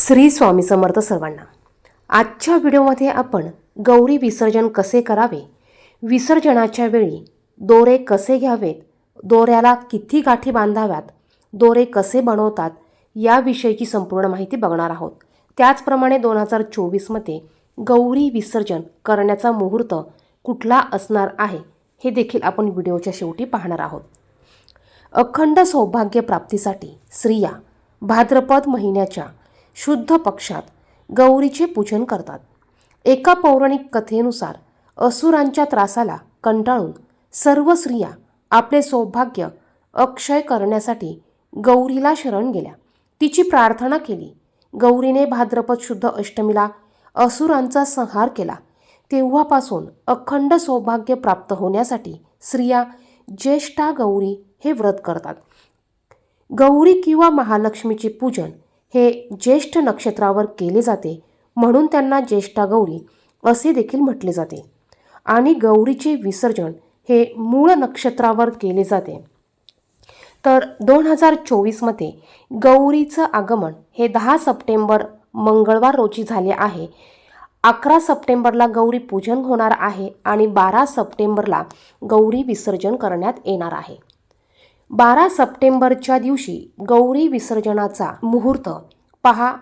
श्री स्वामी समर्थ सर्वांना. आजच्या व्हिडिओमध्ये आपण गौरी विसर्जन कसे करावे? विसर्जनाच्या वेळी दोरे कसे घ्यावेत? दोऱ्याला किती गाठी बांधाव्यात? दोरे कसे बनवतात? याविषयीची संपूर्ण माहिती बघणार आहोत. त्याचप्रमाणे दोन हजार चोवीसमध्ये गौरी विसर्जन करण्याचा मुहूर्त कुठला असणार आहे हे देखील आपण व्हिडिओच्या शेवटी पाहणार आहोत. अखंड सौभाग्य प्राप्तीसाठी स्त्रिया भाद्रपद महिन्याच्या शुद्ध पक्षात गौरीचे पूजन करतात. एका पौराणिक कथेनुसार असुरांच्या त्रासाला कंटाळून सर्व स्त्रिया आपले सौभाग्य अक्षय करण्यासाठी गौरीला शरण गेल्या. तिची प्रार्थना केली. गौरीने भाद्रपद शुद्ध अष्टमीला असुरांचा संहार केला. तेव्हापासून अखंड सौभाग्य प्राप्त होण्यासाठी स्त्रिया ज्येष्ठा गौरी हे व्रत करतात. गौरी किंवा महालक्ष्मीचे पूजन हे ज्येष्ठ नक्षत्रावर केले जाते म्हणून त्यांना ज्येष्ठा गौरी असे देखील म्हटले जाते. आणि गौरीचे विसर्जन हे मूळ नक्षत्रावर केले जाते. तर दोन हजार चोवीसमध्ये गौरीचं आगमन हे दहा सप्टेंबर मंगळवार रोजी झाले आहे. अकरा सप्टेंबरला गौरी पूजन होणार आहे आणि बारा सप्टेंबरला गौरी विसर्जन करण्यात येणार आहे. बारा सप्टेंबरच्या दिवशी गौरी विसर्जनाचा मुहूर्त. पहा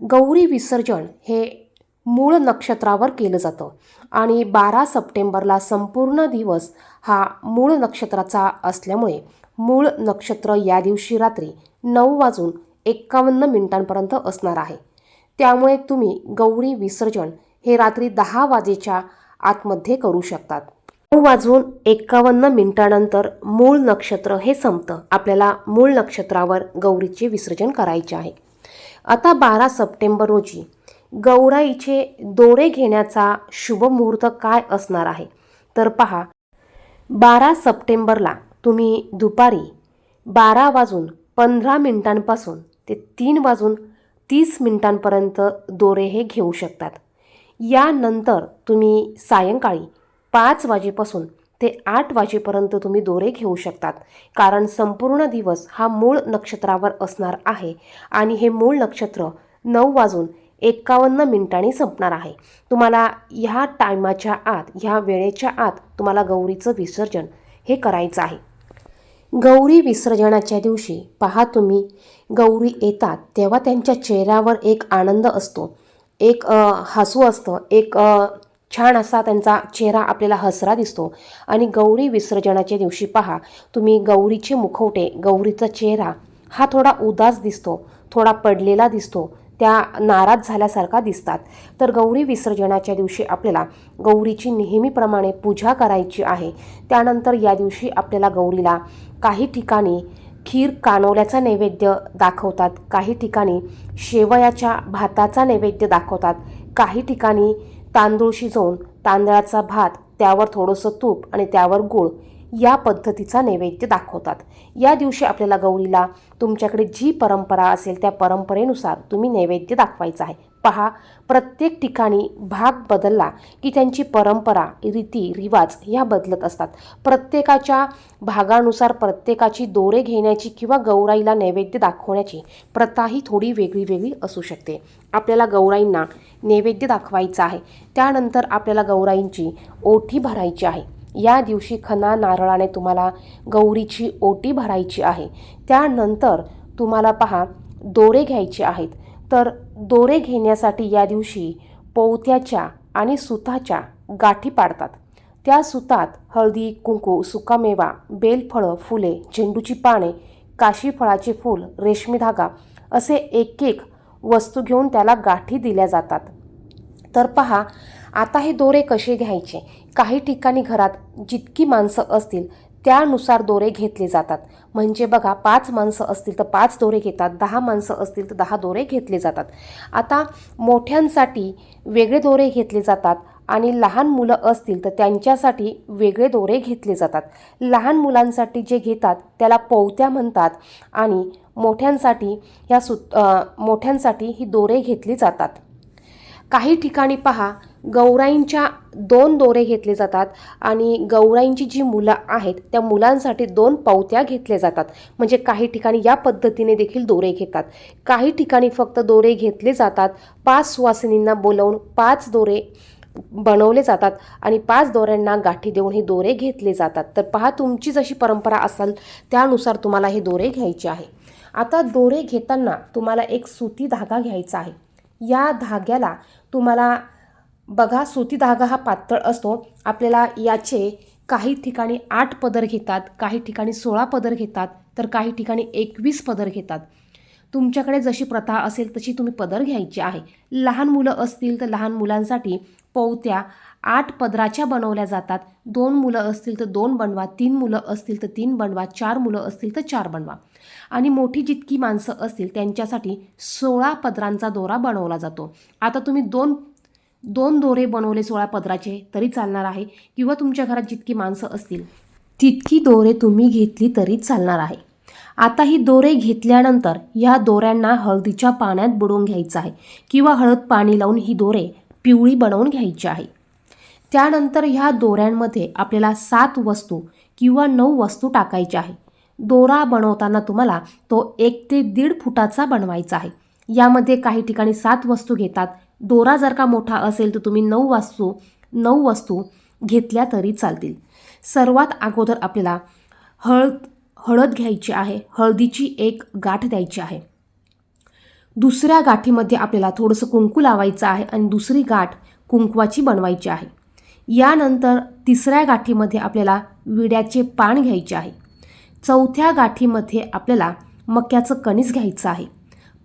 गौरी विसर्जन हे मूळ नक्षत्रावर केलं जातं आणि बारा सप्टेंबरला संपूर्ण दिवस हा मूळ नक्षत्राचा असल्यामुळे मूळ नक्षत्र या दिवशी रात्री नऊ वाजून एक्कावन्न मिनिटांपर्यंत असणार आहे. त्यामुळे तुम्ही गौरी विसर्जन हे रात्री दहा वाजेच्या आतमध्ये करू शकतात. नऊ वाजून एक्कावन्न मिनिटानंतर मूळ नक्षत्र हे संपतं. आपल्याला मूळ नक्षत्रावर गौरीचे विसर्जन करायचे आहे. आता बारा सप्टेंबर रोजी गौराईचे दोरे घेण्याचा शुभ मुहूर्त काय असणार आहे? तर पहा बारा सप्टेंबरला तुम्ही दुपारी बारा वाजून पंधरा मिनिटांपासून ते तीन वाजून तीस मिनिटांपर्यंत दोरे हे घेऊ शकतात. यानंतर तुम्ही सायंकाळी पाच वाजेपासून ते आठ वाजेपर्यंत तुम्ही दोरे घेऊ शकतात. कारण संपूर्ण दिवस हा मूळ नक्षत्रावर असणार आहे आणि हे मूळ नक्षत्र नऊ वाजून एक्कावन्न मिनिटांनी संपणार आहे. तुम्हाला ह्या टायमाच्या आत ह्या वेळेच्या आत तुम्हाला गौरीचं विसर्जन हे करायचं आहे. गौरी विसर्जनाच्या दिवशी पहा तुम्ही गौरी येतात तेव्हा त्यांच्या चेहऱ्यावर एक आनंद असतो. एक हसू असतं. एक छान असा त्यांचा चेहरा आपल्याला हसरा दिसतो. आणि गौरी विसर्जनाच्या दिवशी पहा तुम्ही गौरीचे मुखवटे गौरीचा चेहरा हा थोडा उदास दिसतो थोडा पडलेला दिसतो त्या नाराज झाल्यासारखा दिसतात. तर गौरी विसर्जनाच्या दिवशी आपल्याला गौरीची नेहमीप्रमाणे पूजा करायची आहे. त्यानंतर या दिवशी आपल्याला गौरीला काही ठिकाणी खीर कानवल्याचा नैवेद्य दाखवतात काही ठिकाणी शेवयाच्या भाताचा नैवेद्य दाखवतात काही ठिकाणी तांदूळ शिजवून तांदळाचा भात त्यावर थोडंसं तूप आणि त्यावर गूळ या पद्धतीचा नैवेद्य दाखवतात. या दिवशी आपल्याला गौरीला तुमच्याकडे जी परंपरा असेल त्या परंपरेनुसार तुम्ही नैवेद्य दाखवायचा आहे. पहा प्रत्येक ठिकाणी भाग बदलला की त्यांची परंपरा रीती रिवाज ह्या बदलत असतात. प्रत्येकाच्या भागानुसार प्रत्येकाची दोरे घेण्याची किंवा गौराईला नैवेद्य दाखवण्याची प्रथा ही थोडी वेगळी वेगळी असू शकते. आपल्याला गौराईंना नैवेद्य दाखवायचा आहे. त्यानंतर आपल्याला गौराईंची ओठी भरायची आहे. या दिवशी खना नारळाने तुम्हाला गौरीची ओटी भरायची आहे. त्यानंतर तुम्हाला पहा दोरे घ्यायचे आहेत. तर दोरे घेण्यासाठी या दिवशी पोवत्याच्या आणि सुताच्या गाठी पाडतात. त्या सुतात हळदी कुंकू सुकामेवा बेलफळं फुले झेंडूची पाने काशी फळाचे फूल रेशमी धागा असे एक एक वस्तू घेऊन त्याला गाठी दिल्या जातात. तर पहा आता हे दोरे कसे घ्यायचे? काही ठिकाणी घरात जितकी माणसं असतील त्यानुसार दोरे घेतले जातात. म्हणजे बघा पाच माणसं असतील तर पाच दोरे घेतात दहा माणसं असतील तर दहा दोरे घेतले जातात. आता मोठ्यांसाठी वेगळे दोरे घेतले जातात आणि लहान मुलं असतील तर त्यांच्यासाठी वेगळे दोरे घेतले जातात. लहान मुलांसाठी जे घेतात त्याला पोवत्या म्हणतात आणि मोठ्यांसाठी ह्या सु मोठ्यांसाठी ही दोरे घेतली जातात. काही ठिकाणी पहा गौराईंच्या दोन दोरे घेतले जातात आणि गौराईंची जी मुलं आहेत त्या मुलांसाठी दोन पावत्या घेतल्या जातात. म्हणजे काही ठिकाणी या पद्धतीने देखील दोरे घेतात. काही ठिकाणी फक्त दोरे घेतले जातात. पाच सुवासिनींना बोलवून पाच दोरे बनवले जातात आणि पाच दोऱ्यांना गाठी देऊन हे दोरे घेतले जातात. तर पहा तुमची जशी परंपरा असेल त्यानुसार तुम्हाला हे दोरे घ्यायचे आहे. आता दोरे घेताना तुम्हाला एक सुती धागा घ्यायचा आहे. या धाग्याला तुम्हाला बघा सुती धागा हा पातळ असतो. आपल्याला याचे काही ठिकाणी आठ पदर घेतात काही ठिकाणी सोळा पदर घेतात तर काही ठिकाणी एकवीस पदर घेतात. तुमच्याकडे जशी प्रथा असेल तशी तुम्ही पदर घ्यायची आहे. लहान मुलं असतील तर लहान मुलांसाठी पवत्या आठ पदराच्या बनवल्या जातात. दोन मुलं असतील तर दोन बनवा तीन मुलं असतील तर तीन बनवा चार मुलं असतील तर चार बनवा. आणि मोठी जितकी माणसं असतील त्यांच्यासाठी सोळा पदरांचा दोरा बनवला जातो. आता तुम्ही दोन दोन दोरे बनवले सोळा पदराचे तरी चालणार आहे किंवा तुमच्या घरात जितकी माणसं असतील. तितकी दोरे तुम्ही घेतली तरी चालणार आहे. आता ही दोरे घेतल्यानंतर ह्या दोऱ्यांना हळदीच्या पाण्यात बुडवून घ्यायचं आहे किंवा हळद पाणी लावून ही दोरे पिवळी बनवून घ्यायची आहे. त्यानंतर ह्या दोऱ्यांमध्ये आपल्याला सात वस्तू किंवा नऊ वस्तू टाकायच्या आहे. दोरा बनवताना तुम्हाला तो एक ते दीड फुटाचा बनवायचा आहे. यामध्ये काही ठिकाणी सात वस्तू घेतात दोरा जर का मोठा असेल तर तुम्ही नऊ वास्तू नऊ वस्तू घेतल्या तरी चालतील. सर्वात अगोदर आपल्याला हळद हळद घ्यायची आहे. हळदीची एक गाठ द्यायची आहे. दुसऱ्या गाठीमध्ये आपल्याला थोडंसं कुंकू लावायचं आहे आणि दुसरी गाठ कुंकवाची बनवायची आहे. यानंतर तिसऱ्या गाठीमध्ये आपल्याला विड्याचे पान घ्यायचे आहे. चौथ्या गाठीमध्ये आपल्याला मक्याचं कणीस घ्यायचं आहे.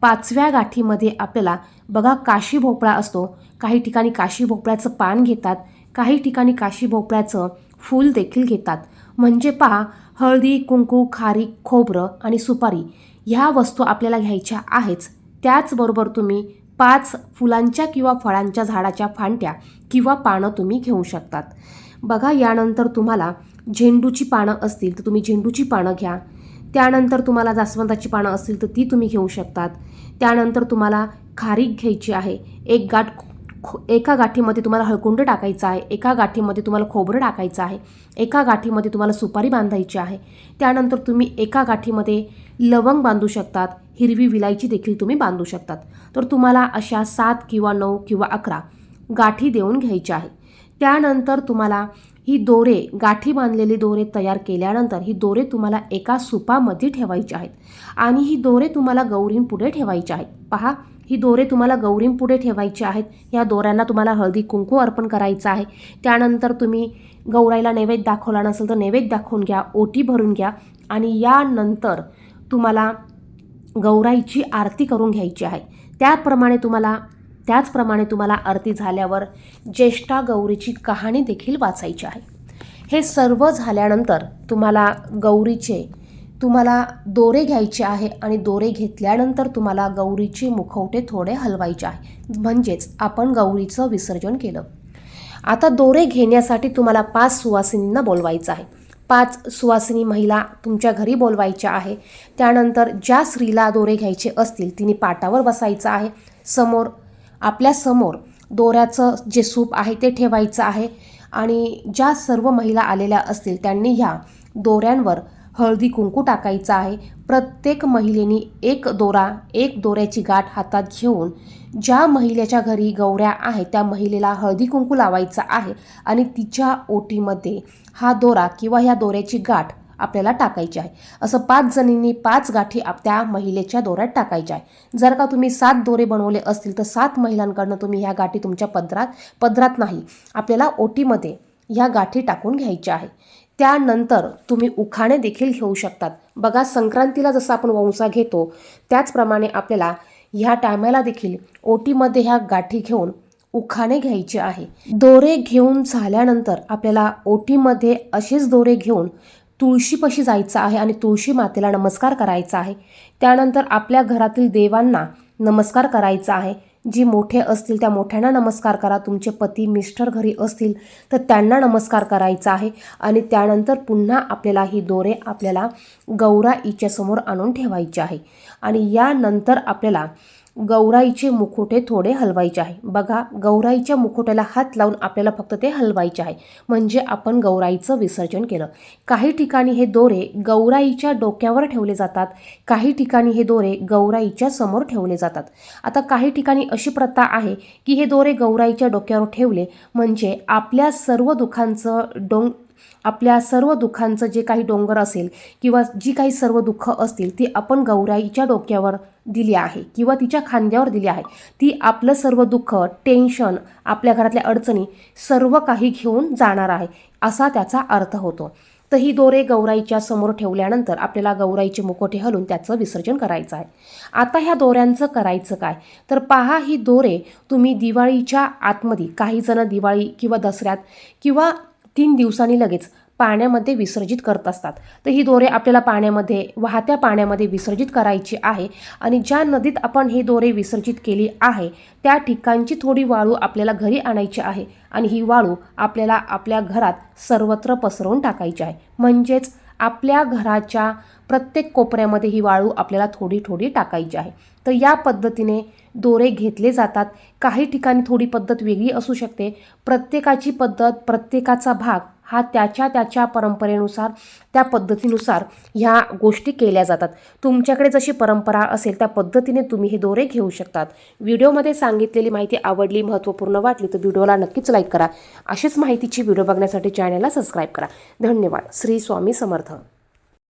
पाचव्या गाठीमध्ये आपल्याला बघा काशी भोपळा असतो. काही ठिकाणी काशी भोपळ्याचं पान घेतात काही ठिकाणी काशी भोपळ्याचं फूल देखील घेतात. म्हणजे पहा हळदी कुंकू खारी खोबरं आणि सुपारी ह्या वस्तू आपल्याला घ्यायच्या आहेच. त्याचबरोबर तुम्ही पाच फुलांच्या किंवा फळांच्या झाडाच्या फांट्या किंवा पानं तुम्ही घेऊ शकतात. बघा यानंतर तुम्हाला झेंडूची पानं असतील तर तुम्ही झेंडूची पानं घ्या. त्यानंतर तुम्हाला जास्वंदाची पानं असतील तर ती तुम्ही घेऊ शकतात. त्यानंतर तुम्हाला खारीक घ्यायची आहे. एक गाठ खो एका गाठीमध्ये तुम्हाला हळकुंड टाकायचं आहे. एका गाठीमध्ये तुम्हाला खोबरं टाकायचं आहे. एका गाठीमध्ये तुम्हाला सुपारी बांधायची आहे. त्यानंतर तुम्ही एका गाठीमध्ये लवंग बांधू शकतात. हिरवी विलायची देखील तुम्ही बांधू शकतात. तर तुम्हाला अशा सात किंवा नऊ किंवा अकरा गाठी देऊन घ्यायच्या आहे. त्यानंतर तुम्हाला ही दोरे गाठी बांधलेली दोरे तयार केल्यानंतर ही दोरे तुम्हाला एका सुपामध्ये ठेवायची आहेत. आणि ही दोरे तुम्हाला गौरींपुढे ठेवायची आहेत. पहा ही दोरे तुम्हाला गौरींपुढे ठेवायची आहेत. या दोऱ्यांना तुम्हाला हळदी कुंकू अर्पण करायचं आहे. त्यानंतर तुम्ही गौराईला नैवेद्य दाखवला नसेल तर नैवेद्य दाखवून घ्या ओटी भरून घ्या. आणि यानंतर तुम्हाला गौराईची आरती करून घ्यायची आहे. त्याप्रमाणे तुम्हाला त्याचप्रमाणे तुम्हाला आरती झाल्यावर ज्येष्ठा गौरीची कहाणी देखील वाचायची आहे. हे सर्व झाल्यानंतर तुम्हाला गौरीचे तुम्हाला दोरे घ्यायचे आहे आणि दोरे घेतल्यानंतर तुम्हाला गौरीचे मुखवटे थोडे हलवायचे आहे. म्हणजेच आपण गौरीचं विसर्जन केलं. आता दोरे घेण्यासाठी तुम्हाला पाच सुवासिनींना बोलवायचं आहे. पाच सुवासिनी महिला तुमच्या घरी बोलवायच्या आहे. त्यानंतर ज्या स्त्रीला दोरे घ्यायचे असतील तिने पाटावर बसायचं आहे. समोर आपल्यासमोर दोऱ्याचं जे सूप आहे ते ठेवायचं आहे. आणि ज्या सर्व महिला आलेल्या असतील त्यांनी ह्या दोऱ्यांवर हळदी कुंकू टाकायचं आहे. प्रत्येक महिलेनी एक दोरा एक दोऱ्याची गाठ हातात घेऊन ज्या महिलेच्या घरी गौऱ्या आहेत त्या महिलेला हळदी कुंकू लावायचा आहे. आणि तिच्या ओटीमध्ये हा दोरा किंवा ह्या दोऱ्याची गाठ आपल्याला टाकायची आहे. असं पाच जणींनी पाच गाठी आप त्या महिलेच्या दोऱ्यात टाकायच्या आहे. जर का तुम्ही सात दोरे बनवले असतील तर सात महिलांकडनं तुम्ही ह्या गाठी तुमच्या पदरात पदरात नाही. आपल्याला ओटीमध्ये ह्या गाठी टाकून घ्यायच्या आहे. त्यानंतर तुम्ही उखाणे देखील घेऊ शकतात. बघा संक्रांतीला जसं आपण वंसा घेतो त्याचप्रमाणे आपल्याला ह्या टायमाला देखील ओटीमध्ये ह्या गाठी घेऊन उखाणे घ्यायचे आहे. दोरे घेऊन झाल्यानंतर आपल्याला ओटीमध्ये असेच दोरे घेऊन तुळशीपाशी जायचं आहे आणि तुळशी मातेला नमस्कार करायचा आहे. त्यानंतर आपल्या घरातील देवांना नमस्कार करायचा आहे. जी मोठे असतील त्या मोठ्यांना नमस्कार करा. तुमचे पती मिस्टर घरी असतील तर त्यांना नमस्कार करायचा आहे. आणि त्यानंतर पुन्हा आपल्याला ही दोरे आपल्याला गौरा इच्यासमोर आणून ठेवायची आहे. आणि यानंतर आपल्याला गौराईचे मुखोटे थोडे हलवायचे आहे. बघा गौराईच्या मुखोट्याला हात लावून आपल्याला फक्त ते हलवायचे आहे. म्हणजे आपण गौराईचं विसर्जन केलं. काही ठिकाणी हे दोरे गौराईच्या डोक्यावर ठेवले जातात. काही ठिकाणी हे दोरे गौराईच्या समोर ठेवले जातात. आता काही ठिकाणी अशी प्रथा आहे की हे दोरे गौराईच्या डोक्यावर ठेवले म्हणजे आपल्या सर्व दुःखांचं डोंग आपल्या सर्व दुःखांचं जे काही डोंगर असेल किंवा जी काही सर्व दुःख असतील ती आपण गौराईच्या डोक्यावर दिली आहे किंवा तिच्या खांद्यावर दिली आहे. ती आपलं सर्व दुःख टेन्शन आपल्या घरातल्या अडचणी सर्व काही घेऊन जाणार आहे असा त्याचा अर्थ होतो. तर ही दोरे गौराईच्या समोर ठेवल्यानंतर आपल्याला गौराईचे मुकोटे हलून त्याचं विसर्जन करायचं आहे. आता ह्या दोऱ्यांचं करायचं काय? तर पहा ही दोरे तुम्ही दिवाळीच्या आतमध्ये काही जण दिवाळी किंवा दसऱ्यात किंवा तीन दिवसांनी लगेच पाण्यामध्ये विसर्जित करत असतात. तर ही दोरे आपल्याला पाण्यामध्ये वाहत्या पाण्यामध्ये विसर्जित करायची आहे आणि ज्या नदीत आपण ही दोरे विसर्जित केली आहे त्या ठिकाणची थोडी वाळू आपल्याला घरी आणायची आहे आणि ही वाळू आपल्याला आपल्या घरात सर्वत्र पसरवून टाकायची आहे. म्हणजेच आपल्या घराच्या प्रत्येक कोपऱ्यामध्ये ही वाळू आपल्याला थोडी थोडी टाकायची आहे. तर या पद्धतीने दोरे घेतले जातात. काही ठिकाणी थोडी पद्धत वेगळी असू शकते. प्रत्येकाची पद्धत प्रत्येकाचा भाग हा त्याच्या त्याच्या परंपरेनुसार त्या पद्धतीनुसार ह्या गोष्टी केल्या जातात. तुमच्याकडे जशी परंपरा असेल त्या पद्धतीने तुम्ही हे दोरे घेऊ शकतात. व्हिडिओमध्ये सांगितलेली माहिती आवडली महत्त्वपूर्ण वाटली तर व्हिडिओला नक्कीच लाईक करा. अशीच माहितीची व्हिडिओ बघण्यासाठी चॅनलला सबस्क्राईब करा. धन्यवाद. श्री स्वामी समर्थ.